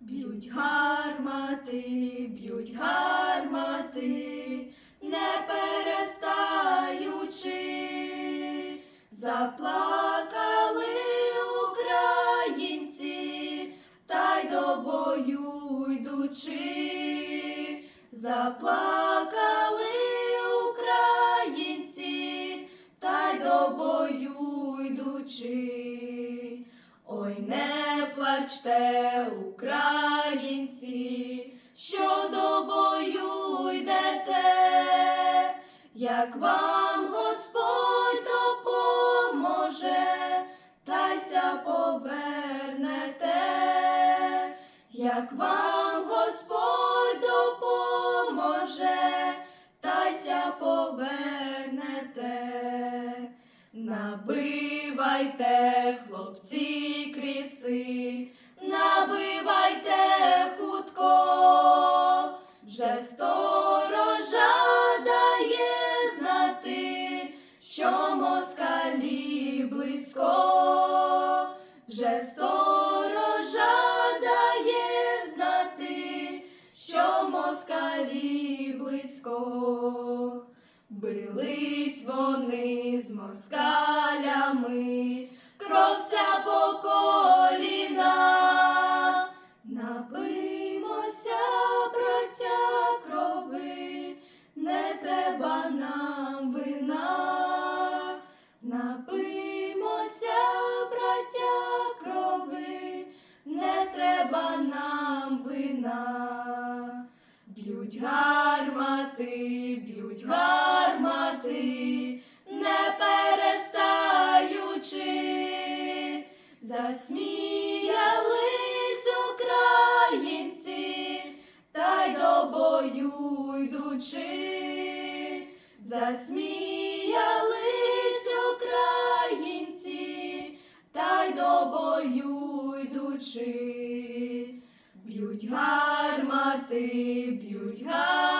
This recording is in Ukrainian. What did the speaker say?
Б'ють гармати, б'ють гармати, не перестаючи, заплакали українці, та й до бою йдучи, заплакали українці, та й до бою йдучи. Ой, не плачте, українці, що до бою йдете, як вам Господь допоможе, та й ся повернете, як вам Господь допоможе, та й ся повернете. Набивайте, хлопці, кріси, набивайте хутко, вже сторожа дає знати, що москалі близько, вже сторожа дає знати, що москалі близько. Бились вони з москалями, кров вся по коліна. Напиймося, браття, крови, не треба нам вина. Напиймося, браття, крови, не треба нам вина. Б'ють гармати, б'ють гармати, засміялись українці, та й до бою йдучи, засміялись українці, та й до бою йдучи. Б'ють гармати, б'ють гармати.